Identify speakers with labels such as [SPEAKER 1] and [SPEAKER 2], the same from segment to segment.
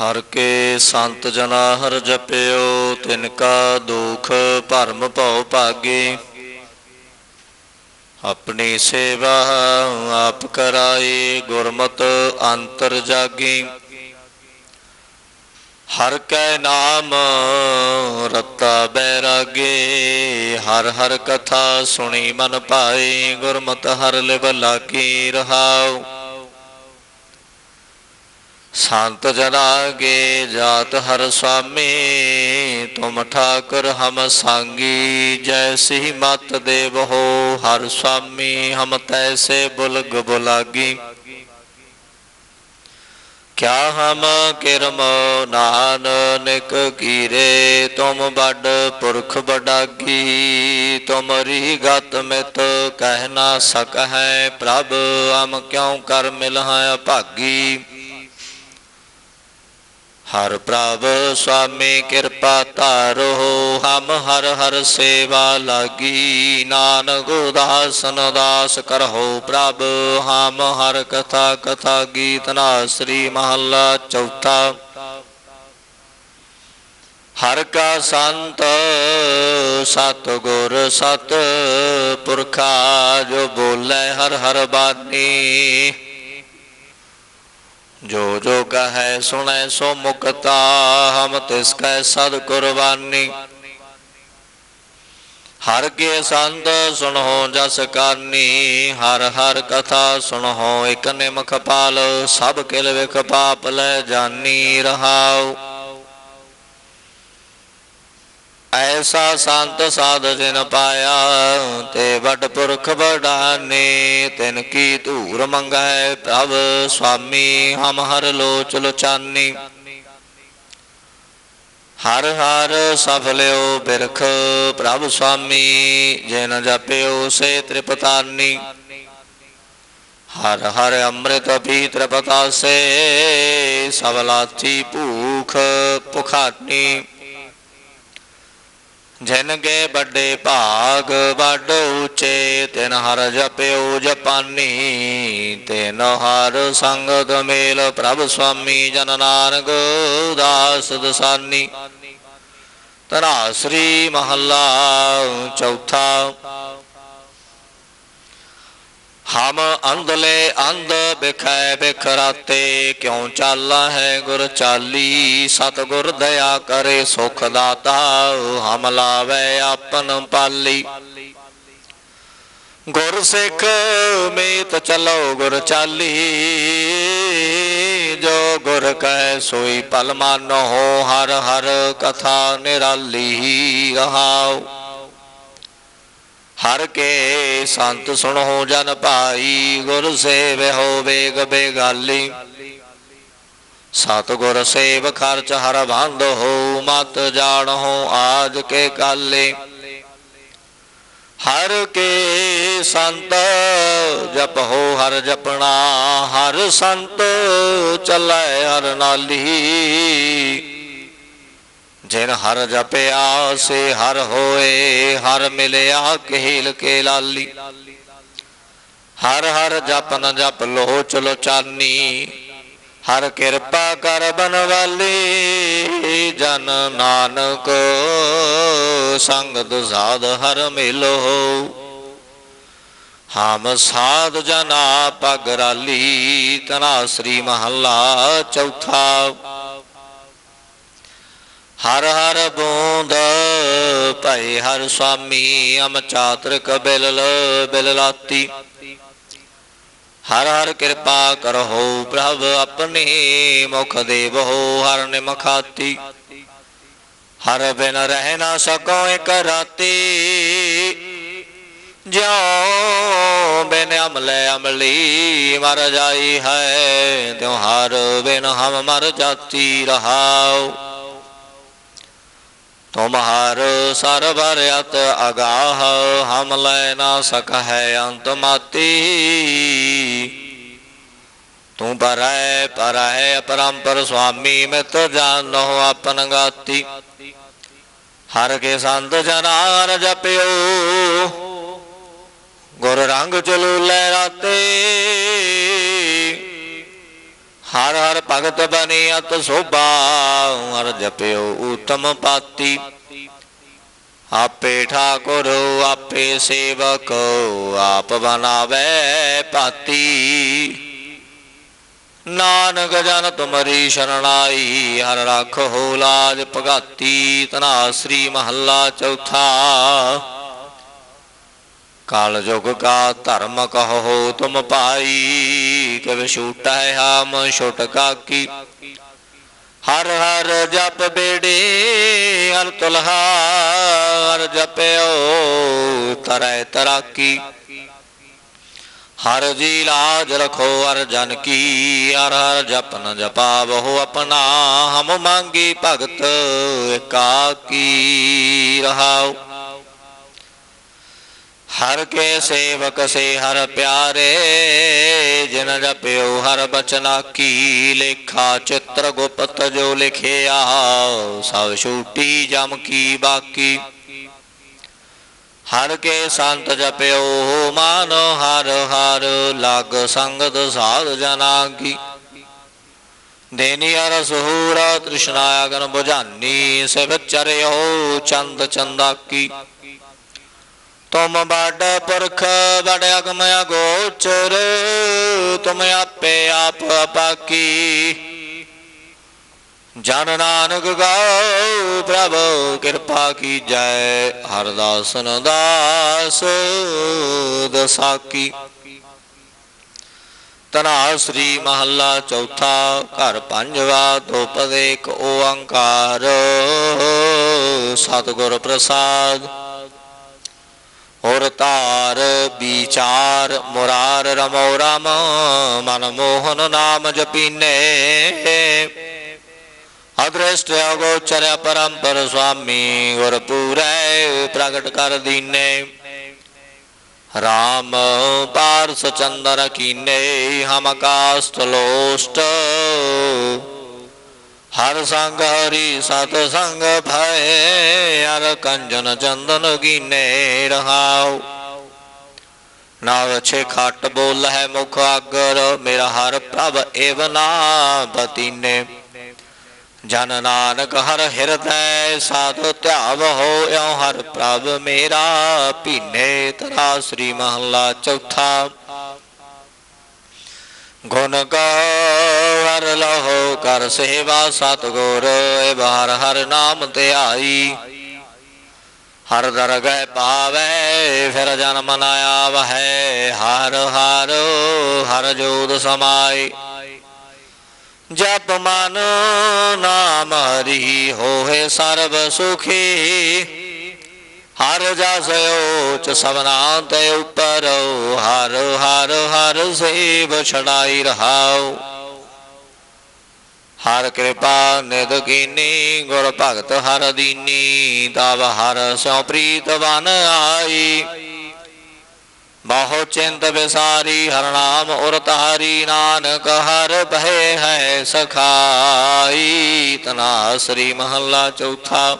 [SPEAKER 1] ਹਰ ਕੇ ਸੰਤ ਜਨਾ ਹਰ ਜਪਿਓ, ਤਿਨ ਕਾ ਦੁਖ ਭਰਮ ਭਉ ਭਾਗੀ। ਆਪਣੀ ਸੇਵਾ ਆਪ ਕਰਾਈ, ਗੁਰਮਤ ਅੰਤਰ ਜਾਗੀ। ਹਰ ਕੈ ਨਾਮ ਰਤਾ ਬੈਰਾਗੇ, ਹਰ ਹਰ ਕਥਾ ਸੁਣੀ ਮਨ ਭਾਏ ਗੁਰਮਤ ਹਰ ਲਿਵ ਲਾਗੀ ਰਹਾਉ। ਸੰਤ ਜਨਾਗੇ ਜਾਤ ਹਰ ਸੁਆਮੀ ਤੁਮ ਠਾਕੁਰ ਹਮ ਸੰਗੀ, ਜੈਸੀ ਮਤ ਦੇਵ ਹੋ ਹਰ ਸੁਆਮੀ ਹਮ ਤੈਸੇ ਬੁਲਗ ਬੁਲਾਗੀ। ਕਿਆ ਹਮ ਕਿਰਮ ਨਾਨਕ ਕੀਰੇ, ਤੁਮ ਵੱਡ ਪੁਰਖ ਬਡਾਗੀ ਤੁਮਰੀ ਗਤ ਮਿਤ ਕਹਿ ਨਾ ਸਕਹਿ ਪ੍ਰਭ, ਹਮ ਕਿਉ ਕਰ ਮਿਲ ਹੈ ਭਾਗੀ। ਹਰ ਪ੍ਰਭ ਸੁਆਮੀ ਕਿਰਪਾ ਧਾਰੋ, ਹਮ ਹਰ ਹਰ ਸੇਵਾ ਲਾਗੀ। ਨਾਨਕ ਉਦਾਸਨ ਦਾਸ ਕਰਹੁ ਪ੍ਰਭ, ਹਮ ਹਰ ਕਥਾ ਕਥਾ ਗੀਤ ਨਾਸਰੀ ਮਹੱਲਾ ਚੌਥਾ। ਹਰ ਕਾ ਸੰਤ ਸਤ ਗੁਰ ਸਤ ਪੁਰਖਾ, ਜੋ ਬੋਲੇ ਹਰ ਹਰ ਬਾਣੀ ਜੋ ਜੋ ਕਹੈ ਸੁਣੈ ਸੋ ਮੁਕਤਾ, ਹਮ ਤਿਸ ਕੈ ਸਦ ਕੁਰਬਾਨੀ। ਹਰ ਕੇ ਸੰਤ ਸੁਣੋ ਜਸ ਕਾਨੀ ਹਰ ਹਰ ਕਥਾ ਸੁਣੋ, ਇਕ ਨਿਮਖ ਪਾਲ, ਸਭ ਕਿਲ ਵਿਖ ਪਾਪ ਲੈ ਜਾਨੀ ਰਹਾਉ। ਐਸਾ ਸੰਤ ਸਾਧ ਜਿਨ ਪਾਇਆ, ਤੇ ਵਡ ਪੁਰਖ ਬੜਾਨੇ ਤਿਨ ਕੀ ਧੂਰ ਮੰਗੈ ਪ੍ਰਭ ਸੁਆਮੀ, ਹਮ ਹਰ ਲੋਚ ਲੋਚਾਨੀ। ਹਰ ਹਰ ਸਫਲਿਓ ਬਿਰਖ ਪ੍ਰਭ ਸੁਆਮੀ, ਜਿਨ ਜਪਿਓ ਸੇ ਤ੍ਰਿਪਤਾਨੀ। ਹਰ ਹਰ ਅੰਮ੍ਰਿਤ ਪੀ ਤ੍ਰਿਪਤਾ ਤ੍ਰਿਪਤਾਸੇ ਸਵਲਾਥੀ ਭੂਖ ਭੁਖਾਨੀ ਜਿਨਗੇ ਵੱਡੇ ਭਾਗ ਵੱਡ ਉੱਚੇ, ਤਿਨ ਹਰ ਜਪਿਓ ਜਪਾਨੀ, ਤਿਨ ਹਰ ਸੰਗਤ ਮੇਲ ਪ੍ਰਭ ਸੁਆਮੀ ਜਨ ਨਾਨਕ ਦਾਸ ਦਸਾਨੀ। ਤਰਾ ਸ੍ਰੀ ਮਹੱਲਾ ਚੌਥਾ ਹਮ ਅੰਧਲੇ ਅੰਧ ਬਿਖੈ ਬਿਖਰਾਤੇ, ਕਿਉ ਚਾਲਾ ਹੈ ਗੁਰ ਚਾਲੀ? ਸਤਿਗੁਰ ਦਇਆ ਕਰੇ ਸੁਖ ਦਾਤਾ, ਹਮ ਲਾਵੇ ਆਪਨ ਪਾਲੀ। ਗੁਰ ਸਿੱਖ ਮੀਤ ਚਲੋ ਗੁਰ ਚਾਲੀ, ਜੋ ਗੁਰ ਕੈ ਸੋਈ ਪਲ ਮਾਨੋ, ਹਰ ਹਰ ਕਥਾ ਨਿਰਾਲੀ ਰਹਾਓ ਹਰ ਕੇ ਸੰਤ ਸੁਣੋ ਜਨ ਭਾਈ, ਗੁਰ ਸੇਵ ਹੋ ਵੇਗ ਬੇਗਾਲੀ। ਸਤਿਗੁਰ ਸੇਵ ਖਰਚ ਹਰ ਬੰਦ ਹੋ, ਮਤ ਜਾਣ ਹੋ ਆਜ ਕੇ ਕਾਲੇ। ਹਰ ਕੇ ਸੰਤ ਜਪ ਹੋ, ਹਰ ਜਪਣਾ, ਹਰ ਸੰਤ ਚੱਲੇ ਹਰ ਨਾਲੀ। ਜਿਨ ਹਰ ਜਪਿਆ ਸੇ ਹਰ ਹੋਏ, ਹਰ ਮਿਲਿਆ ਕੇਲ ਕੇ ਲਾਲੀ। ਹਰ ਹਰ ਜਪ ਨ ਜਪ ਲੋ ਚਲੋ ਚਾਨੀ ਹਰ ਕਿਰਪਾ ਕਰ ਬਨਵਾਲੀ, ਜਨ ਨਾਨਕ ਸੰਗਤ ਸਾਧ ਹਰ ਮਿਲੋ। ਹਮ ਸਾਧ ਜਨਾ ਪਗਰਾਲੀ, ਤਨਾ ਸ੍ਰੀ ਮਹੱਲਾ ਚੌਥਾ। ਹਰ ਹਰ ਬੋਂਦ, ਭਾਈ ਹਰ ਸੁਆਮੀ ਅਮ ਚਾਤ੍ਰਿਕ ਬਿਲਲ ਬਿਲਲਾਤੀ। ਹਰ ਹਰ ਕਿਰਪਾ ਕਰੋ ਪ੍ਰਭ ਆਪਣੇ, ਮੁਖ ਦੇਵੋ ਹਰ ਨਿਮਖਾਤੀ। ਹਰ ਬਿਨ ਰਹਿ ਨਾ ਸਕੋ ਇਕ ਰਾਤੀ। ਜਿਉ ਬਿਨ ਅਮਲੇ ਅਮਲੀ ਮਰ ਜਾਈ ਹੈ ਤਿਉ ਹਰ ਬਿਨ ਹਮ ਮਰ ਜਾਤੀ ਰਹਾਉ। ਤੁਮਹਾਰ ਸਰਬਰ ਅਤ ਅਗਾਹ, ਹਮ ਲੈ ਨਾ ਸਕਹਿ ਅੰਤ ਮਾਤੀ ਤੂੰ ਪਰੈ ਪਰੈ ਅਪਰੰਪਰ ਸੁਆਮੀ ਮਿਤ ਜਾਨੋ ਆਪਨ ਗਾਤੀ। ਹਰ ਕੇ ਸੰਤ ਜਨਾਰ ਜਪਿਓ, ਗੁਰ ਰੰਗ ਚਲੂ ਲੈ ਰਾਤੇ। ਹਰ ਹਰ ਭਗਤ ਬਨੇ ਅਤ ਸੋਭਾ ਹਰ ਜਪਿਓ ਉਤਮ ਪਾਤੀ। ਆਪੇ ਠਾਕੁਰ, ਆਪੇ ਸੇਵਕ, ਆਪ ਬਨਾਵੇ ਪਾਤੀ। ਨਾਨਕ ਜਨ ਤੁਮਰੀ ਸ਼ਰਣਾਈ, ਹਰ ਰੱਖੋ ਲਾਜ ਭਗਾਤੀ। ਤਨਾ ਸ੍ਰੀ ਮਹੱਲਾ ਚੌਥਾ। ਕਾਲ ਜੁਗ ਕਾ ਧਰਮ ਕਹੋ ਤੁਮ ਪਾਈ, ਕਿਵ ਛੂਟੈ ਹਮ ਛੁਟ ਕਾਕੀ। ਹਰ ਹਰ ਜਪ ਬੇੜੇ ਹਰ ਤੁਲਹਾ ਹਰ ਜਪਿਓ, ਤਰੈ ਤਰਾਕੀ। ਹਰ ਜੀ ਲਾਜ ਰਖੋ ਹਰ ਜਨ ਕੀ, ਹਰ ਹਰ ਜਪਨ ਜਪਾਵੋ ਆਪਣਾ, ਹਮ ਮੰਗੀ ਭਗਤ ਇਕਾਕੀ ਰਹਾਉ। ਹਰ ਕੇ ਸੇਵਕ ਸੇ ਹਰ ਪਿਆਰੇ, ਜਿਨ ਜਪਿਓ ਹਰ ਬਚਨਾ ਕੀ ਲੇਖਾ ਚਿੱਤਰ ਗੁਪਤ ਜੋ ਲਿਖਿਆ, ਸਭ ਛੂਟੀ ਜਮ ਕੀ ਬਾਕੀ। ਹਰ ਕੇ ਸੰਤ ਜਪਿਓ ਮਾਨ ਹਰ ਹਰ, ਲਗ ਸੰਗਤ ਸਾਧ ਜਨਾ ਕੀ ਦੇਨੀ ਅਰ ਸਹੂਰ ਤ੍ਰਿਸ਼ਨਾ ਅਗਨ 부ਝਾਨੀ ਸਿਵ ਚਰਿਓ ਚੰਦ ਚੰਦਾ ਕੀ ਤੁਮ ਬੜ ਪੁਰਖ ਬੜ ਅਗਮ ਅਗੋਚਰ, ਤੁਮ ਆਪੇ ਆਪ ਅਪਾਕੀ। ਜਨ ਨਾਨਕ ਗਾਓ ਪ੍ਰਭ, ਕਿਰਪਾ ਕੀਜੈ ਹਰ ਦਾਸਨ ਦਾਸ ਦਸਾਕੀ। ਤਨਾ ਸ੍ਰੀ ਮਹੱਲਾ ਚੌਥਾ, ਘਰ ਪੰਜਵਾ ਦੋਪਦ ਇੱਕ ਓੰਕਾਰ। ਸਤਿਗੁਰ ਪ੍ਰਸਾਦ। ਔਰ ਤਾਰ ਵਿਚਾਰ ਮੁਰਾਰ ਰਮੋ ਰਾਮ, ਮਨ ਮੋਹਨ ਨਾਮ ਜਪੀਨੇ। ਅਦ੍ਰਿਸ਼ਟ ਅਗੋਚਰ ਪਰੰਪਰ ਸੁਆਮੀ ਗੁਰ ਪੂਰੈ ਪ੍ਰਗਟ ਕਰ ਦੀਨੇ। ਰਾਮ ਪਾਰਸ ਚੰਦਰ ਕੀਨੇ, ਹਮ ਕਾਸਤ ਲੋਸਟ। ਹਰ ਸੰਗ ਹਰੀ ਸਤ ਸੰਗ ਭੈ ਹਰ ਕੰਜਨ ਚੰਦਨ ਕੀਨੇ ਰਹਾਉ। ਨਾਵ ਛੇ ਖੱਟ ਬੋਲ ਹੈ ਮੁਖ ਅਗਰ ਮੇਰਾ ਹਰ ਪ੍ਰਭ ਏਵ ਨਾ ਬਤੀਨੇ। ਜਨ ਨਾਨਕ ਹਰ ਹਿਰਦੈ ਸਾਧ ਧਿਆਵ ਹੋਇਓ, ਹਰ ਪ੍ਰਭ ਮੇਰਾ ਭੀਨੇ ਤਰਾ, ਸ੍ਰੀ ਮਹੱਲਾ ਚੌਥਾ। ਗੁਣ ਹਰ ਲਹੋ ਕਰ ਸੇਵਾ ਸਤਗੁਰ ਏ ਬਾਹਰ ਹਰ ਨਾਮ ਧਿਆਈ ਹਰ ਦਰਗਹਿ ਪਾਵੈ ਫਿਰ ਜਨਮ ਨ ਆਵਹਿ। ਹਰ ਹਰ ਹਰ ਜੋਤ ਸਮਾਈ। ਜਪ ਮਨ ਨਾਮ ਹਰੀ ਹੋਏ ਸਰਬ ਸੁਖੀ। ਹਰ ਜਸ ਓਚ ਸਭਨਾ ਤੇ ਉਪਰ, ਹਰ ਹਰ ਹਰ ਸੇਵ ਛੜਾਈ ਰਹਾਓ ਹਰ ਕਿਰਪਾ ਨਿਦ ਕੀਨੀ, ਗੁਰ ਭਗਤ ਹਰ ਦੀਨੀ ਤਬ ਹਰ ਸਿਉ ਪ੍ਰੀਤ ਬਨ ਆਈ। ਬਹੁ ਚਿੰਤ ਵਿਸਾਰੀ, ਹਰ ਨਾਮ ਉਰ ਤਾਰੀ ਨਾਨਕ ਹਰ ਬਹਿ ਹੈ ਸਖਾਈ। ਤਨਾ ਸ੍ਰੀ ਮਹੱਲਾ ਚੌਥਾ।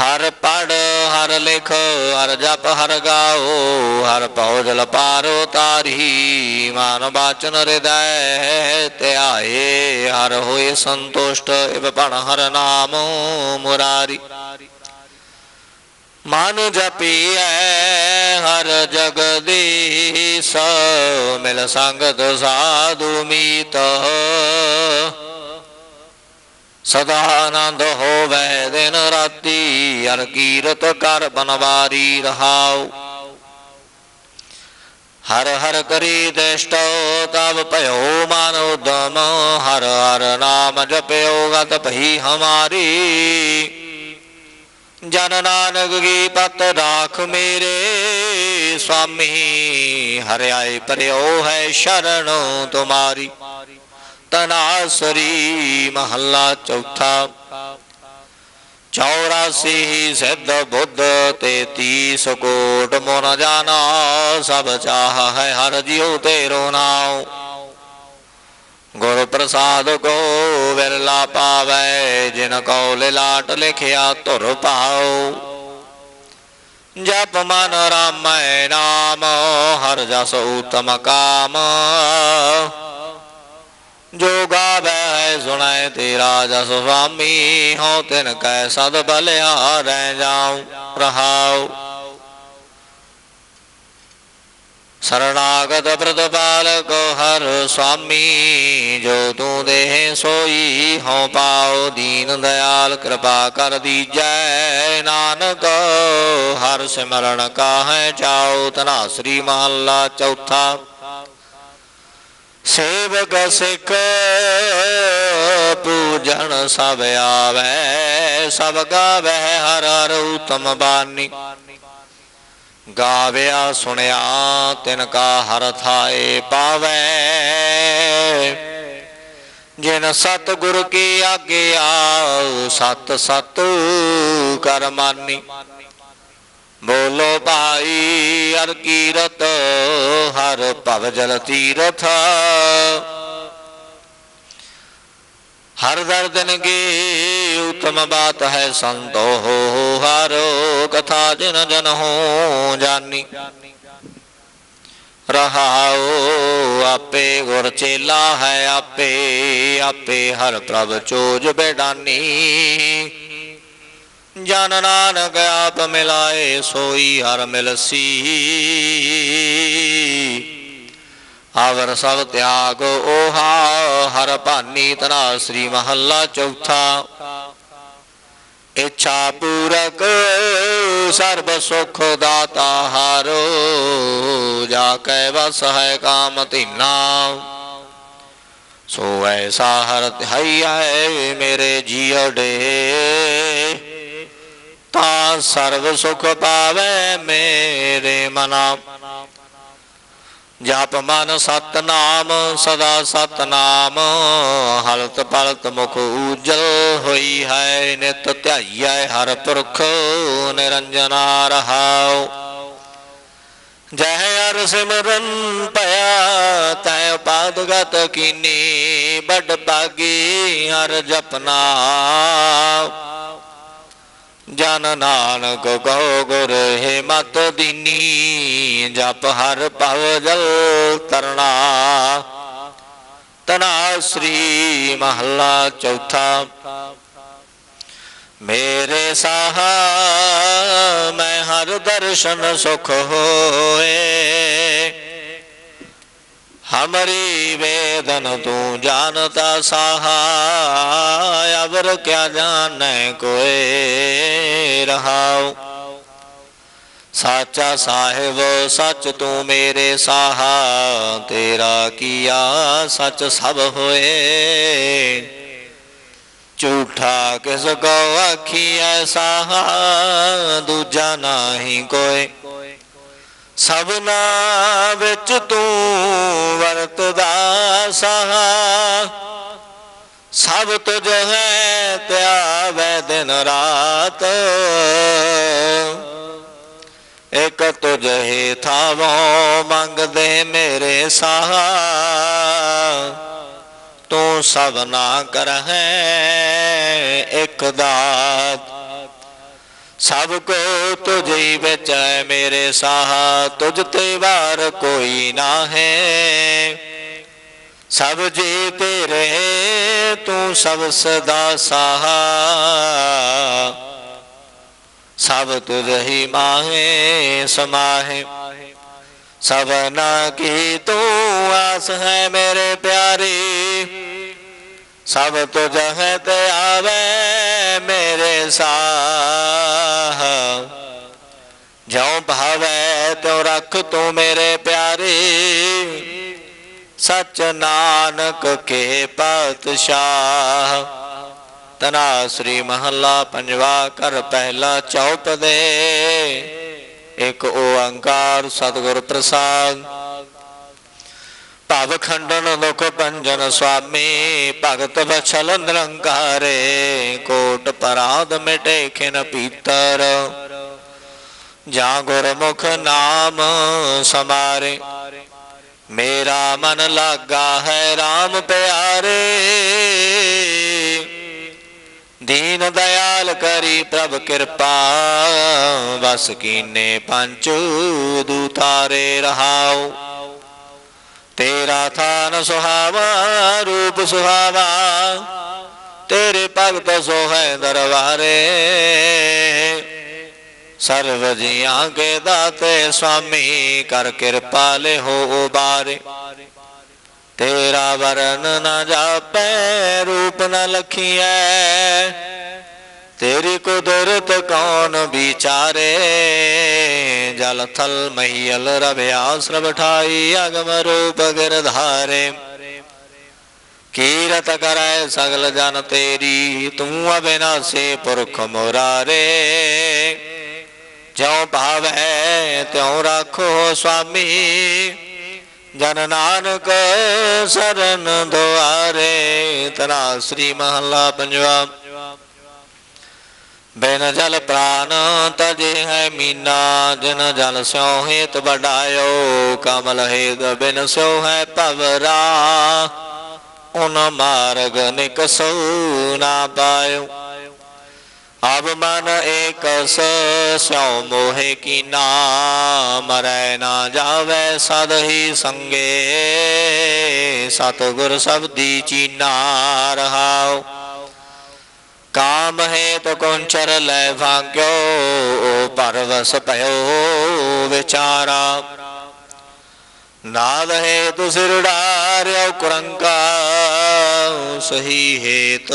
[SPEAKER 1] ਹਰ ਪੜ, ਹਰ ਲਿਖ, ਹਰ ਜਪ, ਹਰ ਗਾਓ, ਹਰ ਪਉਜਲ ਪਾਰੋ ਤਾਰੀ। ਮਨ ਬਾਚਨ ਹਿਰਦੈ ਧਿਆਏ, ਹਰ ਹੋਏ ਸੰਤੁਸ਼ਟ, ਇਵ ਭਣ ਹਰ ਨਾਮ ਮੁਰਾਰੀ। ਮਨ ਜਪੀਐ, ਹਰ ਜਗਦੀਸ਼, ਮਿਲ ਸੰਗਤ ਸਾਧੂ ਮੀਤ। ਸਦਾ ਆਨੰਦ ਹੋਵੇ ਦਿਨ ਰਾਤੀ ਹਰ ਕੀਰਤ ਕਰ ਬਨਵਾਰੀ ਰਹਾਉ। ਹਰ ਹਰ ਕਰੀ ਦੇਸ਼ਟੋ ਤਬ ਭਇਓ ਮਨ ਉਦਮ, ਹਰ ਹਰ ਨਾਮ ਜਪਿਓ ਗਤ ਭਈ ਹਮਾਰੀ। ਜਨ ਨਾਨਕ ਕੀ ਪਤ ਰਾਖ ਮੇਰੇ ਸੁਆਮੀ ਹਰਿਆਏ ਪਰਿਓ ਹੈ ਸ਼ਰਨ ਤੁਮਾਰੀ। ਤਨਾਸਰੀ ਮਹੱਲਾ ਚੌਥਾ। 84 ਸਿੱਧ ਬੁੱਧ ਤੇ 30 ਕੋਟ ਮਨ ਜਾਣਾ ਸਭ ਚਾਹ ਹੈ ਹਰ ਜਿਉ ਤੇਰੋ ਨਾਉ। ਗੁਰ ਪ੍ਰਸਾਦ ਕੋ ਵਿਰਲਾ ਪਾਵੈ, ਜਿਨ ਕੋ ਲਿਲਾਟ ਲਿਖਿਆ ਧੁਰ ਪਾਉ ਜਪ ਮਨ ਰਾਮੈ ਨਾਮ, ਹਰ ਜਸ ਉਤਮ ਕਾਮ। ਜੋ ਗਾਵੇ ਹੈ ਸੁਣੈ ਤੇਰਾ ਜਸ ਸੁਆਮੀ ਹਉ ਤਿਨ ਕੈ ਸਦ ਬਲਿਆ ਰਹਿ ਜਾਉ, ਰਹਾਉ। ਸਰਣਾਗਤ ਪ੍ਰਤਪਾਲਕ ਹਰ ਸੁਆਮੀ, ਜੋ ਤੂੰ ਦੇਹ ਸੋਈ ਹਉ ਪਾਉ ਦੀਨ ਦਇਆਲ ਕਿਰਪਾ ਕਰ ਦੀਜੈ ਨਾਨਕ। ਹਰ ਸਿਮਰਨ ਕਾਹੈ ਚਾਉ ਤਨਾ ਸ੍ਰੀ ਮਹੱਲਾ ਚੌਥਾ। ਸੇਵਕ ਸਿੱਖ ਪੂਜਣ ਸਭ ਆਵੈ, ਸਭ ਗਾਵੈ, ਹਰ ਹਰ ਉਤਮ ਬਾਣੀ ਗਾਵਿਆ ਸੁਣਿਆ ਤਿਨ ਕਾ ਹਰ ਥਾਏ ਪਾਵੈ। ਜਿਨ ਸਤ ਗੁਰ ਕੀ ਆਗਿਆ, ਸਤ ਸਤ ਕਰ ਮਾਨੀ ਬੋਲੋ ਭਾਈ ਅਰ ਕੀਰਤ, ਹਰ ਭਵ ਜਲ ਤੀਰਥ। ਹਰ ਦਰਦਨ ਕੀ ਉਤਮ ਬਾਤ ਹੈ ਸੰਤੋ ਹਰੋ ਕਥਾ ਜਨ ਜਨ ਹੋ ਜਾਨੀ। ਰਹਾਉ ਆਪੇ ਗੁਰ ਚੇਲਾ ਹੈ ਆਪੇ ਆਪੇ ਹਰ ਪ੍ਰਭ ਚੋਜ ਬੇਡਾਨੀ। ਜਨ ਨਾਨਕ ਆਪ ਮਿਲਾਏ, ਸੋਈ ਹਰ ਮਿਲਸੀ। ਆਵਰ ਸਭ ਤਿਆਗ ਓਹਾ, ਹਰ ਭਾਨੀ ਤਨਾ ਸ੍ਰੀ ਮਹੱਲਾ ਚੌਥਾ। ਇੱਛਾ ਪੂਰਕ, ਸਰਬ ਸੁਖ ਦਾਤਾ ਹਾਰੋ, ਜਾ ਕੈ ਵਸ ਹੈ ਕਾਮ ਧੀਨਾ। ਸੋ ਐਸਾ ਹਰ ਹੈ ਮੇਰੇ ਜੀਵੜੇ ਤਾਂ ਸਰਬ ਸੁਖ ਪਾਵੇ ਮੇਰੇ ਮਨਾ। ਜਪ ਮਨ ਸਤਨਾਮ, ਸਦਾ ਸਤਨਾਮ, ਹਲਤ ਪਲਤ ਮੁਖ ਉਜਲ ਹੋਈ ਹੈ, ਨਿਤ ਧਿਆਈਐ ਹਰ ਪੁਰਖ ਨਿਰੰਜਨਾ ਰਹਾਉ। ਜਹ ਅਰ ਸਿਮਰਨ ਭਇਆ, ਤੈ ਉਪਾਦਗਤ ਕੀਨੀ ਬੜ ਬਾਗੀ ਹਰ ਜਪਨਾ। ਜਨ ਨਾਨਕ ਕਹੋ ਗੁਰ ਹੈ ਮਤ ਦੀਨੀ, ਜਪ ਹਰ ਭਵ ਜਲ ਤਰਣਾ। ਤਨਾ ਸ੍ਰੀ ਮਹੱਲਾ ਚੌਥਾ। ਮੇਰੇ ਸਾਹਾ, ਮੈਂ ਹਰ ਦਰਸ਼ਨ ਸੁਖ ਹੋਏ। ਹਮਰੀ ਵੇਦਨ ਤੂੰ ਜਾਣਤਾ ਸਾਹਾ ਅਵਰ ਕਿਆ ਜਾਣੈ ਕੋਏ ਰਹਾਉ ਸਾਚਾ ਸਾਹਿਬ ਸੱਚ ਤੂੰ ਮੇਰੇ ਸਾਹਾ ਤੇਰਾ ਕੀਆ ਸੱਚ ਸਭ ਹੋਏ ਝੂਠਾ ਕਿਸ ਕੋ ਆਖੀ ਐਸਾ ਦੂਜਾ ਨਾਹੀ ਕੋਏ ਸਭਨਾ ਵਿੱਚ ਤੂੰ ਵਰਤਦਾ ਸਹਾ ਸਭ ਤੁਝ ਹੈ ਧਿਆਵੈ ਦਿਨ ਰਾਤ। ਇਕ ਤੁਝ ਹੀ ਥਾਵੋ ਮੰਗਦੇ ਮੇਰੇ ਸਾਹਾ ਤੂੰ ਸਭਨਾ ਕਰਹਿ ਇਕ ਦਾਤ। ਸਭ ਕੋ ਤੁਝੀ ਵਿੱਚ ਹੈ ਮੇਰੇ ਸਾਹਾ, ਤੁਝ ਤੇ ਵਾਰ ਕੋਈ ਨਾ ਹੈ ਸਭ ਜੀ ਤੇਰੇ ਤੂੰ ਸਭ ਸਦਾ ਸਾਹਾ। ਸਭ ਤੁਝ ਹੀ ਮਾਹੇ, ਸਮਾਹੇ। ਸਭਨਾ ਕੀ ਤੂੰ ਆਸ ਹੈ ਮੇਰੇ ਪਿਆਰੇ। ਸਭ ਤੁਝ ਹੈ ਤੇ ਆਵੇ ਮੇਰੇ ਸਾਹ। ਭਾਵੈ ਰੱਖ ਤੂੰ ਮੇਰੇ ਪਿਆਰੇ? ਸਚ ਨਾਨਕ ਕੇ ਪਾਤਸ਼ਾਹ। ਤਨਾ ਸ੍ਰੀ ਮਹੱਲਾ ਪੰਜਵਾ ਕਰ ਪਹਿਲਾ ਚੌਪ ਦੇ। ਇੱਕ ਓੰਕਾਰ ਸਤਿਗੁਰ ਪ੍ਰਸਾਦ। ਭਵ ਖੰਡਨ ਦੁਖ ਭੰਜਨ ਸੁਆਮੀ, ਭਗਤ ਬਛਲ ਨਿਰੰਕਾਰੇ ਕੋਟ ਪਰਾਧ ਮਿਟੇ ਖਿਨ ਪੀਤਰ। ਜਾਂ ਗੁਰਮੁਖ ਨਾਮ ਸਮਾਰੇ। ਮੇਰਾ ਮਨ ਲਾਗਾ ਹੈ RAM ਪਿਆਰੇ। ਦੀਨ ਦਇਆਲ ਕਰੀ ਪ੍ਰਭ ਕਿਰਪਾ, ਵਸ ਕੀਨੇ ਪੰਚ ਦੂਤਾਰੇ ਰਹਾਉ। ਤੇਰਾ ਥਾਨ ਸੁਹਾਵਾ, ਰੂਪ ਸੁਹਾਵਾ, ਤੇਰੇ ਭਗਤ ਸੋਹੈ ਦਰਬਾਰੇ। ਸਰਵ ਜੀਆਂ ਕੇ ਦਾਤੇ ਸੁਆਮੀ ਕਰ ਕਿਰਪਾ ਲਿਹੋ ਉਬਾਰੇ ਤੇਰਾ ਵਰਨ ਨ ਜਾਪੈ, ਰੂਪ ਨ ਲਖੀਐ। ਤੇਰੀ ਕੁਦਰਤ ਕੌਣ ਵਿਚਾਰੇ? ਜਲ ਥਲ ਮਹੀਲ ਰਵਿਆ ਸਰਬ ਠਾਈ, ਅਗਮ ਰੂਪ ਗਿਰ ਧਾਰੇ। ਕੀਰਤ ਕਰੈ ਸਗਲ ਜਨ ਤੇਰੀ, ਤੂੰ ਅਬਿਨਾਸੀ ਪੁਰਖ ਮੁਰਾਰੇ। ਜਿਉ ਭਾਵੈ ਤਿਉ ਰਾਖੋ ਸੁਆਮੀ। ਜਨ ਨਾਨਕ ਸਰਨ ਦੁਆਰੇ ਤਨਾ ਸ੍ਰੀ ਮਹਲਾ ਪੰਜਵਾ। ਬਿਨ ਜਲ ਪ੍ਰਾਨ ਤਜੇ ਹੈ ਮੀਨਾ, ਜਿਨ ਜਲ ਸਿਉ ਹੇਤ ਵਡਾਇਓ, ਕਮਲ ਹੇਦ ਬਿਨ ਸਿਉ ਹੈ ਭਵਰਾ। ਉਨ ਮਾਰਗ ਨਿਕਸੋ ਨਾ ਪਾਇਓ। ਅਬ ਮਨ ਏਕਸ ਸਿਉ ਮੋਹਿ ਕੀਨਾ ਮਰੈ ਨਾ ਜਾਵੇ ਸਦ ਹੀ ਸੰਗੇ। ਸਤਿਗੁਰ ਸਬਦੀ ਚੀਨਾ ਰਹਾਓ ਕਾਮ ਹੈ ਤੋ ਕੁੰਚਰ ਲੈ ਭਾਗਿਓ, ਪਰਵਸ ਭਇਓ ਵਿਚਾਰਾ। ਨਾਦ ਹੈ ਤੁ ਸਿਰੜਾਰਿਓ ਕੁਰੰਕਾ, ਸਹੀ ਤੋ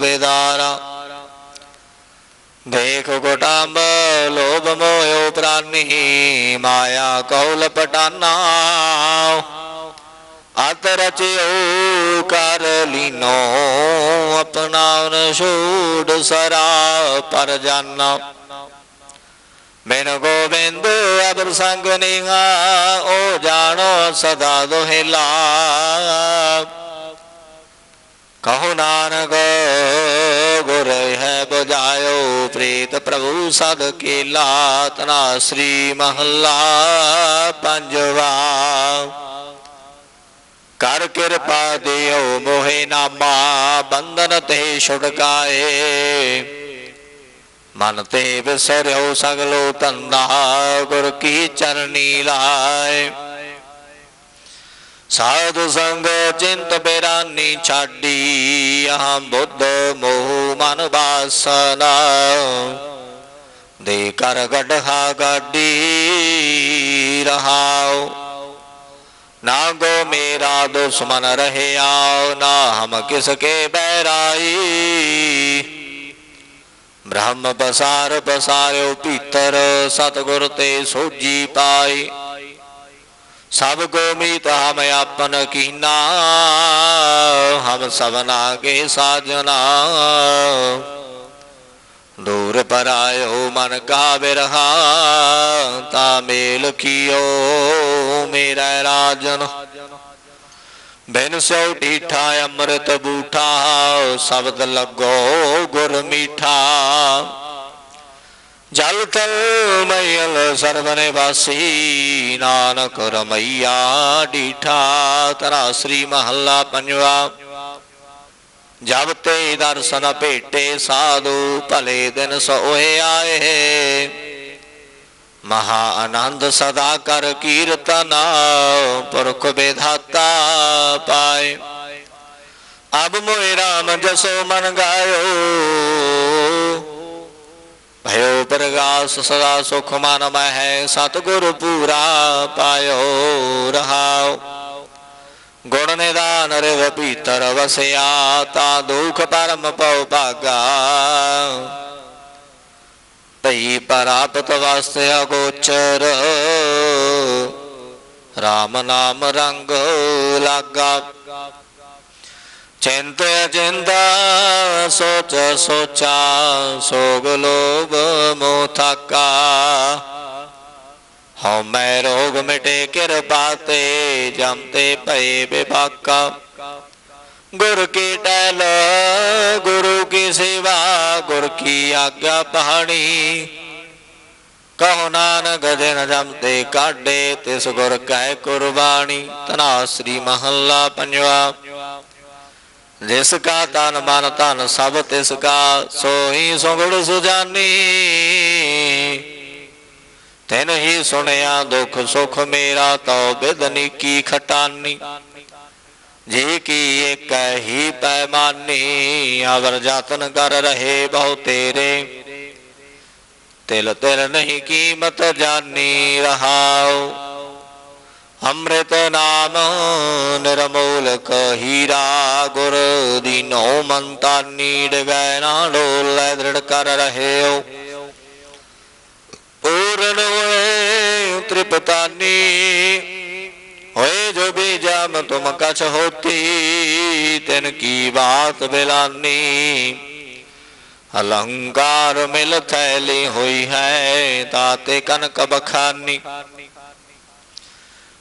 [SPEAKER 1] ਬੇਦਾਰਾ ਦੇਖ ਕੋਟੰਬ ਲੋਭ ਮੋਇਓ ਪ੍ਰਾਨੀ, ਮਾਇਆ ਕੌਲ ਪਟਾਨਾ। ਅਤ ਰਚਿਓ ਕਰ ਲੀਨੋ, ਆਪਣਾ ਛੋੜ ਸਰਾ ਪਰ ਜਾਨਾ। ਬਿਨ ਗੋਬਿੰਦ ਅਬਰ ਸੰਗ ਨਿਹਾ ਓ ਜਾਣੋ ਸਦਾ ਦੋਹਿਲਾ। ਕਹੋ ਨਾਨਕ ਗੁਰ ਹੈ ਬੁਝਾਇਓ ਪ੍ਰੀਤ ਪ੍ਰਭੂ ਸਦ ਕੇਲਾ ਤਨਾ ਸ੍ਰੀ ਮਹੱਲਾ ਪੰਜਵਾ। ਕਰ ਕਿਰਪਾ ਦਿਓ ਮੋਹਿ ਨਾਮਾ, ਬੰਧਨ ਤੇ ਛੁਟਕਾਏ ਮਨ ਤੇ ਵਿਸਰਿਓ ਸਗਲੋ ਤੰਦਾ ਗੁਰ ਕੀ ਚਰਨੀ ਲਾਏ। ਸਾਧੂ ਸੰਗ ਚਿੰਤ ਬੇਰਾਨੀ ਛਾਡੀ, ਆਹ ਬੁੱਧ ਮੋਹ ਮਨ ਬਾਸਨਾ ਦੇ ਕਰ ਗੜਹਾ ਗਾਡੀ ਰਹਾਓ ਨਾ ਗੋ ਮੇਰਾ ਦੁਸ਼ਮਨ ਰਹਿਆ ਨਾ ਹਮ ਕਿਸ ਕੇ ਬੈਰਾਈ ਬ੍ਰਹਮ ਪਸਾਰ ਪਸਾਰਿਓ ਭੀਤਰ, ਸਤਗੁਰ ਤੇ ਸੋਜੀ ਪਾਈ। ਸਭ ਕੋ ਮੀਤ ਹਮ ਆਪਨ ਕੀਨਾ, ਹਮ ਸਭਨਾ ਕੇ ਸਾਜਨਾ। ਦੂਰ ਪਰਾਇਓ ਮਨ ਕਾ ਬਿਰਹਾ, ਤਾ ਮੇਲ ਕੀਓ ਮੇਰਾ ਰਾਜਨ। ਬਿਨ ਸੋ ਢੀਠਾ ਅੰਮ੍ਰਿਤ ਬੂਠਾ, ਸ਼ਬਦ ਲੱਗੋ ਗੁਰ ਮੀਠਾ। ਜਲ ਤਲ ਮਇਲ ਸਰਵਨੇ ਵਾਸੀ ਨਾਨਕ ਰਮਈਆ ਢੀਠਾ ਤਰਾ ਸ੍ਰੀ ਮਹੱਲਾ ਪੰਜਵਾ। ਜਬ ਤੇ ਦਰਸ਼ਨ ਭੇਟੇ ਸਾਧੂ, ਭਲੇ ਦਿਨ ਸੋਏ ਆਏ। ਮਹਾ ਆਨੰਦ ਸਦਾ ਕਰ ਕੀਰਤਨ, ਪੁਰਖ ਵਿਧਾਤਾ ਪਾਏ। ਅਬ ਮੋਇ ਰਾਮ ਜਸੋ ਮਨ ਗਾਇਓ ਭਇਓ ਪ੍ਰਗਾਸ ਸਦਾ ਸੁਖ ਮਨ ਮਹਿ, ਸਤਿਗੁਰ ਪੂਰਾ ਪਾਇਓ ਰਹਾਓ। ਗੁਣ ਨਿਦਾਨ ਰਿਵ ਭੀਤਰ ਵਸਿਆ, ਤਾ ਦੁਖ ਪਰਮ ਪਉ ਭਾਗਾ। ਭਈ ਪ੍ਰਾਪਤ ਵਾਸਤੇ ਅਗੋਚਰ RAM ਨਾਮ ਰੰਗ ਲਾਗਾ। ਚਿੰਤ ਅਜਿੰਦਾ ਸੋਚ ਸੋਚਾ, ਸੋਗ ਲੋਭ ਮੋਹ ਥਾਕਾ। ਹਉ ਮੈਂ ਰੋਗ ਮਿਟੇ ਕਿਰਪਾ ਤੇ, ਜਮ ਭਏ ਵਿਭਾਕਾ ਗੁਰ ਕੀ ਟਹਿਲ, ਗੁਰੂ ਕੀ ਸੇਵਾ, ਗੁਰ ਕੀ ਆਗਿਆ ਪਹਾਣੀ ਕਹੋ ਨਾਨਕ, ਜਿਨ ਜਮਤੇ ਕਾਢੇ, ਤਿਸ ਗੁਰ ਕੈ ਕੁਰਬਾਨੀ। ਤਨਾ ਸ੍ਰੀ ਮਹੱਲਾ ਪੰਜਵਾ। ਜਿਸ ਕਾ ਤਨ ਮਨ ਧਨ ਸਭ ਤਿਸ ਕਾ ਸੋਈ ਸੁਗੜ ਸੁਜਾਨੀ। ਤੈਨ ਹੀ ਸੁਣਿਆ ਦੁਖ ਸੁਖ ਮੇਰਾ, ਤਉ ਬਿਦਨੀ ਕੀ ਖਟਾਨੀ। ਜੀ ਕੀ ਇੱਕ ਹੀ ਪੈਮਾਨੀ, ਅਵਰ ਯਤਨ ਕਰ ਰਹੇ ਬਹੁ ਤੇਰੇ। ਤਿਲ ਤਿਲ ਨਹੀਂ ਕੀਮਤ ਜਾਨੀ ਰਹਾਉ। ਅੰਮ੍ਰਿਤ ਨਾਮ ਨਿਰਮੋਲਕ ਹੀਰਾ ਗੁਰ ਦੀਨੋ ਮੰਤਾ ਨੀੜਵੈ ਨਾ ਡੋਲੇ ਦ੍ਰਿੜ ਕਰ ਰਹਿਓ। ਪੂਰਨ ਹੋਏ ਤ੍ਰਿਪਤਾਨੀ, ਹੋਏ ਜੋ ਬੀਜਮ ਤੁਮ ਕਛ ਹੋਤੀ, ਤਿਨ ਕੀ ਬਾਤ ਬਿਲਾਨੀ। ਅਲੰਕਾਰ ਮਿਲ ਥੈਲੀ ਹੋਈ ਹੈ ਤਾਤੇ ਕਨਕ ਬਖਾਨੀ।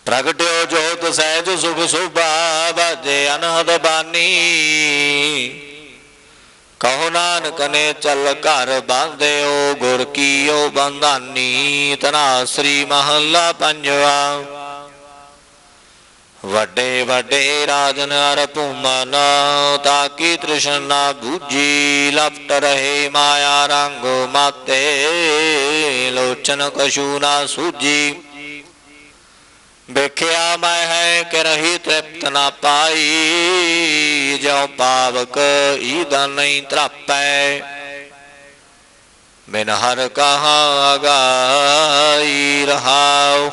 [SPEAKER 1] ਪ੍ਰਗਟਿਓ ਜੋਤ ਸਹਿਜ ਸੁਭ ਸੁਭਾ ਬਾਜੇ ਅਨਹਦ ਬਾਨੀ। ਕਹੋ ਨਾਨਕ ਨੇ ਚੱਲ ਘਰ ਬਾਂਧਿਓ, ਗੁਰ ਕੀਓ ਬੰਧਾਨੀ। ਤਨਾ ਸ੍ਰੀ ਮਹੱਲਾ ਪੰਜਵਾ। ਵੱਡੇ ਵੱਡੇ ਰਾਜਨ ਅਰ ਭੂਮਨ, ਤਾਕੀ ਤ੍ਰਿਸ਼ਨਾ ਬੂਜੀ ਲਪਟ ਰਹੇ ਮਾਇਆ ਰੰਗ ਮਾਤੇ। ਲੋਚਨ ਕਸ਼ੂ ਨਾ ਸੂਜੀ ਵੇਖਿਆ ਮੈਂ ਹੈ ਕਿ ਰਹੀ ਤ੍ਰਿਪਤ ਨਾ ਪਾਈ, ਜਿਉ ਪਾਵਕ ਈਦਾ ਨਹੀਂ ਤਰਾਪੈ। ਬਿਨ ਹਰ ਕਹਾ ਅਗਾਈ ਰਹਾਉ।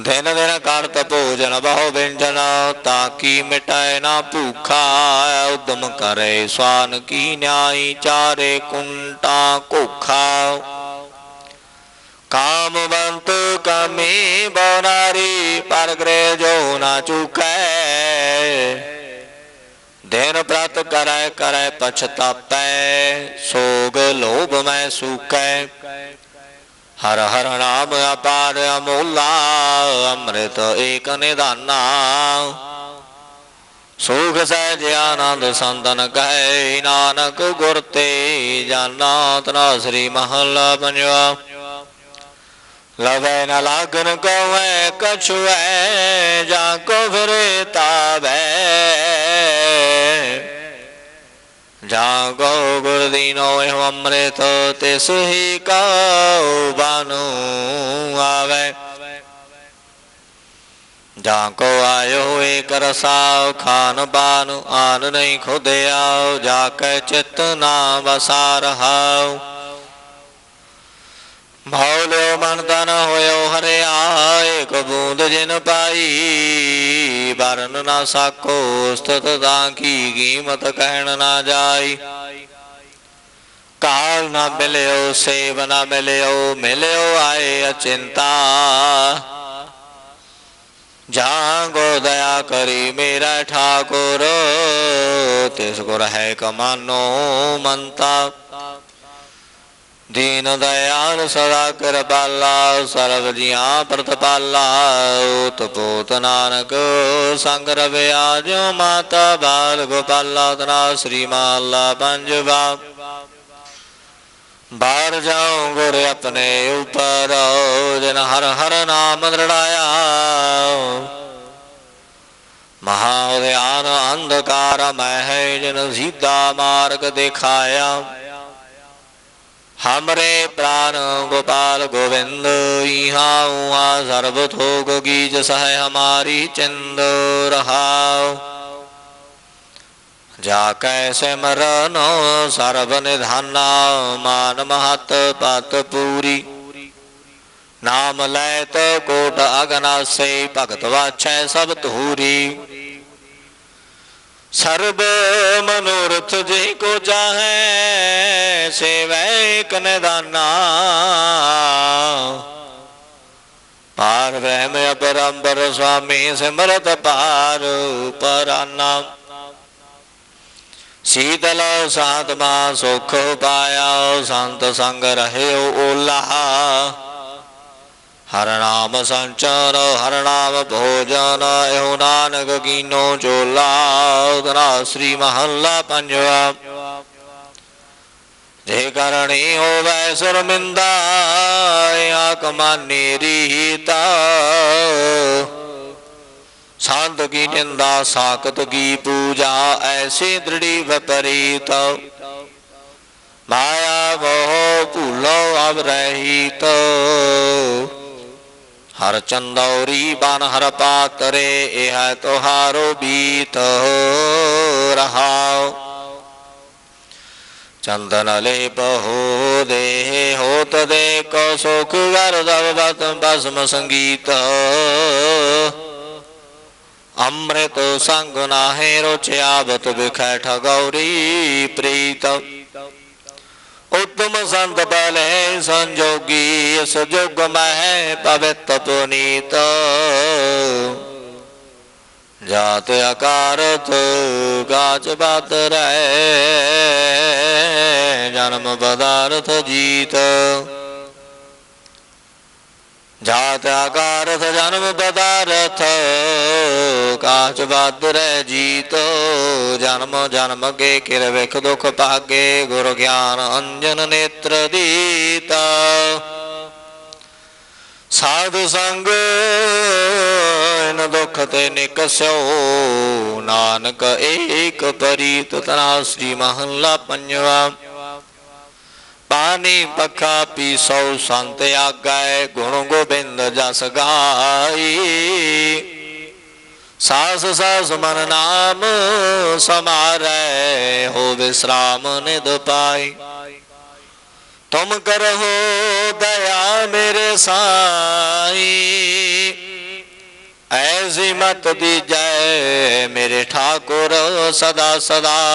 [SPEAKER 1] ਦਿਨ ਦਿਨ ਕਰਤ ਭੋਜਨ ਬਹੁ ਵਿੰਜਨ ਤਾਕੀ ਮਿਟਾਏ ਨਾ ਭੂਖਾ, ਉਦਮ ਕਰੇ ਸਵਾਨ ਕੀ ਨਿਆਈ ਚਾਰੇ ਕੁੰਟਾ ਕੋਖਾ। ਕਾਮ ਕਾਮੀ ਬਨਾਰੀ, ਪਰ ਜੋ ਨਾ ਚੁਕੈ। ਦਿਨ ਪ੍ਰਤ ਕਰੈ ਕਰੈ ਪਛਤਾਪੈ, ਸੋਗ ਲੋਭ ਮੈਂ ਸੂਕੈ। ਹਰ ਹਰ ਨਾਮ ਅਪਾਰ ਅਮੋਲਾ, ਅੰਮ੍ਰਿਤ ਏਕ ਨਿਦਾਨਾ। ਸੁਖ ਸਹਿਜ ਆਨੰਦ ਸੰਤਨ ਕਹੈ, ਨਾਨਕ ਗੁਰ ਤੇ ਜਾਨਾ ਤਨਾ ਸ੍ਰੀ ਮਹੱਲਾ ਪੰਜਵਾ। ਲਵੈ ਨ ਲਾਗਨ ਕਵੈ ਕਛੁਐ ਜਾਂ ਕੋ ਫਿਰੇ ਤਾਵੈ। ਜਾਂ ਗੋ ਗੁਰ ਦੀਨੋ ਇਹ ਅੰਮ੍ਰਿਤ, ਤਿਸ ਹੀ ਕਉ ਬਾਨੂ ਆਵੇ। ਜਾਂ ਕੋ ਆਇਓ ਏਕ ਰਸਾਉ, ਖਾਨ ਬਾਨ ਆਨ ਨਹੀਂ ਖੁਦਿਆਉ, ਜਾ ਕੇ ਚਿਤ ਨਾ ਵਸਾ ਰਹਾਉ ਭੌਲਿਓ ਮਨ ਤਨ ਹੋਇਓ ਹਰਿਆ ਏਕ ਬੂੰਦ ਜਿਨ ਪਾਈ। ਬਰਨ ਨਾ ਸਾਕੋ ਸਤਤ ਤਾਂ ਕੀ ਕੀਮਤ ਕਹਿਣ ਨਾ ਜਾਈ। ਕਾਲ ਨਾ ਮਿਲਿਓ, ਸੇਵ ਨਾ ਮਿਲਿਓ ਮਿਲਿਓ ਆਏ ਅਚਿੰਤਾ। ਜਾਗੋ ਦਇਆ ਕਰੀ ਮੇਰਾ ਠਾਕੁਰ, ਤਿਸ ਗੁਰ ਹੈ ਕਮਾਨੋ ਮੰਤਾ। ਦੀਨ ਦਇਆਲ ਸਦਾ ਕਿਰਪਾਲਾ ਸਰਬ ਜੀਆਂ ਪ੍ਰਤਪਾਲਾ ਓਤ ਪੋਤ ਨਾਨਕ ਸੰਗ ਰਵਿਆ ਜੋ ਮਾਤਾ ਬਾਲ ਗੋਪਾਲਾ, ਤਨਾ ਸ੍ਰੀ ਮਾਲਾ ਪੰਜਵਾ ਬਾਹਰ ਜਾਉ ਗੁਰ ਆਪਣੇ ਉਪਰ, ਜਨ ਹਰ ਹਰ ਨਾਮ ਦ੍ਰਿੜਾਇਆ ਮਹਾ ਧਿਆਨ ਅੰਧਕਾਰ ਮਹਿ, ਜਨ ਸੀਧਾ ਮਾਰਗ ਦਿਖਾਇਆ। ਹਮਰੇ ਪ੍ਰਾਨ ਗੋਪਾਲ ਗੋਵਿੰਦ ਇਹਾ ਉਹਾ ਸਰਬ ਥੋਕ ਗੀਜ ਸਹਿ ਹਮਾਰੀ ਚਿੰਦ ਰਹਾਉ ਜਾ ਕੈ ਸਿਮਰਨ ਸਰਬ ਨਿਧਾਨਾ ਮਾਨ ਮਹਤ ਪਤ ਪੂਰੀ ਨਾਮ ਲੈਤ ਕੋਟ ਅਗਨਾਸੇ ਭਗਤ ਵਾਛੈ ਸਭ ਧੂਰੀ ਸਰਬ ਮਨੋਰਥ ਜੇ ਕੋ ਚਾਹੈ ਸੇਵੈ ਕਨਦਾਨਾ ਪਾਰ ਬ੍ਰਹਮ ਅਪਰੰਪਰ ਸੁਆਮੀ ਸਿਮਰਤ ਪਾਰ ਪਰਾਨਾ ਸੀਤਲ ਸਾਤਮਾ ਸੁਖ ਪਾਇਆ ਸੰਤ ਸੰਗ ਰਹਿਓ ਓਲਾ ਹਰ ਨਾਮ ਸੰਚਰ, ਹਰ ਨਾਮ ਭੋਜਨ, ਇਹੋ ਨਾਨਕ ਕੀਨੋ ਚੋਲਾ ਤਨਾ ਸ੍ਰੀ ਮਹੱਲਾ ਪੰਜਵਾ। ਜੇ ਕਰਣੀ ਹੋਵੇ ਸ਼ਰਮਿੰਦਾ ਆਕ ਰੀਤਾ। ਸੰਤ ਕੀ ਨਿੰਦਾ, ਸਾਖਤ ਕੀ ਪੂਜਾ, ਐਸੀ ਦ੍ਰਿੜੀ ਵਿਪਰੀਤ। ਮਾਇਆ ਮੋਹ ਭੂਲੋ ਅਬ ਰਹਿਤ ਹਰ ਚੰਦੌਰੀ ਬਨ ਹਰ ਪਾਤਰੇ, ਇਹ ਤੁਹਾਰੋ ਬੀਤ ਰਹਾਓ ਚੰਦਨ ਲੈ ਬਹੁ ਦੇ ਹੋਤ ਦੇ ਕੋ ਸੁਖ ਗਰ ਦਵ ਬਸਮ ਸੰਗੀਤ। ਅੰਮ੍ਰਿਤ ਸੰਗ ਨਾਹੇ ਰੋਚਿਆਵਤ ਵਿਖੈ ਠਗੌਰੀ ਪ੍ਰੀਤ ਉਤਮ ਸੰਤ ਬਲੇ ਸੰਜੋਗੀ, ਇਸ ਜੁਗ ਮਹਿ ਪਵਿੱਤ ਪੁਨੀਤ। ਜਾਤ ਅਕਾਰਤ ਗਾਚ ਬਾਤ ਰਹਿ, ਜਨਮ ਪਦਾਰਥ ਜੀਤ। ਜਾਤ ਆਕਾਰਤ ਜਨਮ ਪਦਾਰਥ ਕਾਚ ਬਾਤ ਰਹਿ ਜੀਤ, ਜਨਮ ਜਨਮ ਕੇ ਕਿਰ ਵਿਖ ਦੁਖ ਭਾਗੇ, ਗੁਰ ਗਿਆਨ ਅੰਜਨ ਨੇਤਰ ਦੀਤਾ। ਸਾਧ ਸੰਗ, ਇਨ ਦੁਖ ਤੇ ਨਿਕਸਿਓ ਨਾਨਕ ਏਕ ਪਰੀਤ ਤਨਾ ਸ੍ਰੀ ਮਹੱਲਾ ਪੰਜਵਾ। ਪਾਣੀ ਪੱਖਾ ਪੀਸੋ, ਸੰਤ ਆਗੈ ਗੁਣ ਗੋਬਿੰਦ ਜਸ ਗਾਈ। ਸਾਸ ਸਾਸ ਮਨ ਨਾਮ ਸਮਾਰੈ, ਹੋ ਵਿਸਰਾਮ ਨਿਦ ਪਾਈ। ਤੁਮ ਕਰਹੋ ਦਇਆ ਮੇਰੇ ਸਾਈ। ਐਸੀ ਮਤ ਦੀਜੈ ਮੇਰੇ ਠਾਕੁਰ ਸਦਾ ਸਦਾ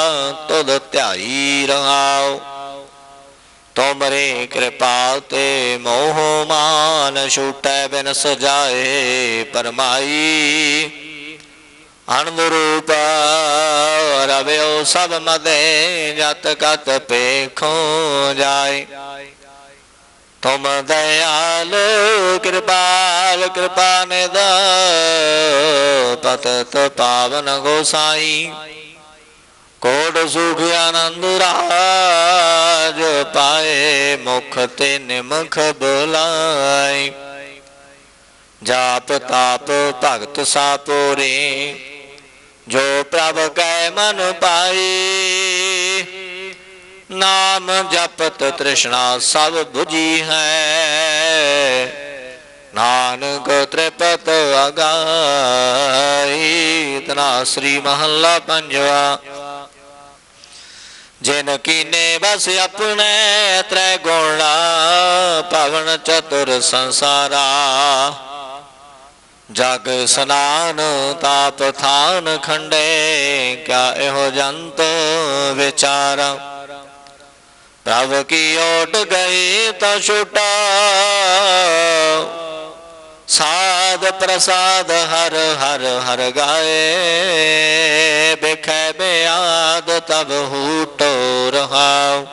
[SPEAKER 1] ਤੁਧ ਧਿਆਈ ਰਹਾਉ। ਤੁਮਰੇ ਕਿਰਪਾ ਤੇ ਮੋਹ ਮਾਨ ਛੂਟੈ ਬਿਨ ਸਜਾਏ ਪਰਮਾਈ। ਅਨੰਦ ਰੂਪ ਰਵਿਓ ਸਭ ਮਦੇ ਜਤ ਕਤ ਪੇਖੋ ਜਾਏ। ਤੁਮ ਦਇਆਲ ਕਿਰਪਾਲ ਕਿਰਪਾ ਨਿਦ ਪਤਤ ਪਾਵਨ ਗੋਸਾਈ। ਕੋਟ ਸੁਖ ਆਨੰਦ ਰਾਜ ਪਾਏ ਮੁਖ ਤੇ ਨਿਮਖ ਬੁਲਾਈ। ਜਾਪ ਤਾਪ ਭਗਤ ਸਾਪੋਰੇ, ਜੋ ਪ੍ਰਭ ਕੈ ਮਨ ਪਾਈ। ਨਾਮ ਜਪਤ ਤ੍ਰਿਸ਼ਨਾ ਸਭ 부ਜੀ ਹੈ। ਨਾਨਕ ਤ੍ਰਿਪਤ ਅਗਾਈ, ਤਨਾ ਸ੍ਰੀ ਮਹੱਲਾ ਪੰਜਵਾ। ਜਿਨ ਕੀਨੇ ਬਸ ਆਪਣੇ ਤ੍ਰੈ ਗੁਣਾ ਪਵਨ ਚਤੁਰ ਸੰਸਾਰਾ। ਜਗ ਸਨਾਨ ਤਾਪ ਥਾਨ ਖੰਡੇ, ਕਿਆ ਇਹੋ ਜੰਤ ਵਿਚਾਰਾ। ਪ੍ਰਭ ਕੀ ਓਟ ਗਈ ਤਾਂ ਛੁਟਾ। ਸਾਧ ਪ੍ਰਸਾਦ ਹਰ ਹਰ ਹਰ ਗਾਏ ਬਿਖੈ ਬਿਆਦ ਤਬ ਹੂਟੋ ਰਹਾਉ।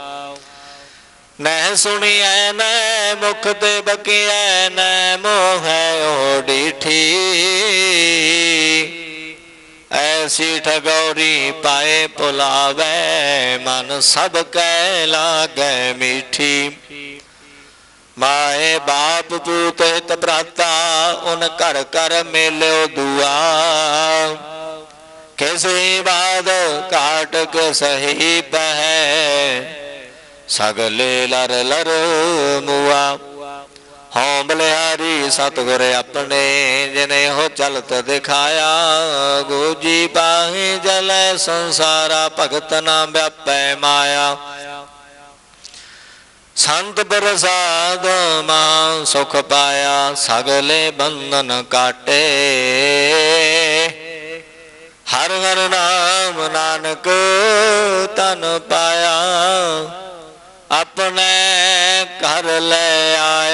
[SPEAKER 1] ਨਹਿ ਸੁਣੀਐ ਨੈ ਮੁਖ ਤੇ ਬਕਿਐ ਨੈ ਮੋਹੈ ਓ ਡੀਠੀ ਐਸੀ ਠਗੌਰੀ ਪਾਏ ਪੁਲਾਵੇ, ਮਨ ਸਭ ਕੈ ਲਾਗੈ ਮੀਠੀ। ਮਾਏ ਬਾਪ ਪੂਤ ਹਿਤ ਭਰਾਤਾ ਉਨ ਘਰ ਘਰ ਮੇਲਿਓ ਦੁਆ। ਕਿਸੇ ਬਾਦ ਕਾਟ ਕੇ ਸਹੀ ਪਹਿ ਸਗਲੇ ਲਰ ਲਰ ਮੁਆ। ਹਉ ਬਲਿਹਾਰੀ ਸਤਿਗੁਰ ਆਪਣੇ, ਜਿਨੇ ਹੋ ਚਲਤ ਦਿਖਾਇਆ। ਗੋਜੀ ਪਾਹੀ ਜਲੈ ਸੰਸਾਰਾ ਭਗਤ ਨਾ ਵਿਆਪੈ ਮਾਇਆ। ਸੰਤ ਪ੍ਰਸਾਦ ਮਾਂ ਸੁਖ ਪਾਇਆ, ਸਗਲੇ ਬੰਧਨ ਕਾਟੇ। ਹਰ ਹਰ ਨਾਮ ਨਾਨਕ ਤਨ ਪਾਇਆ ਆਪਣੇ ਘਰ ਲੈ ਆਇਆ।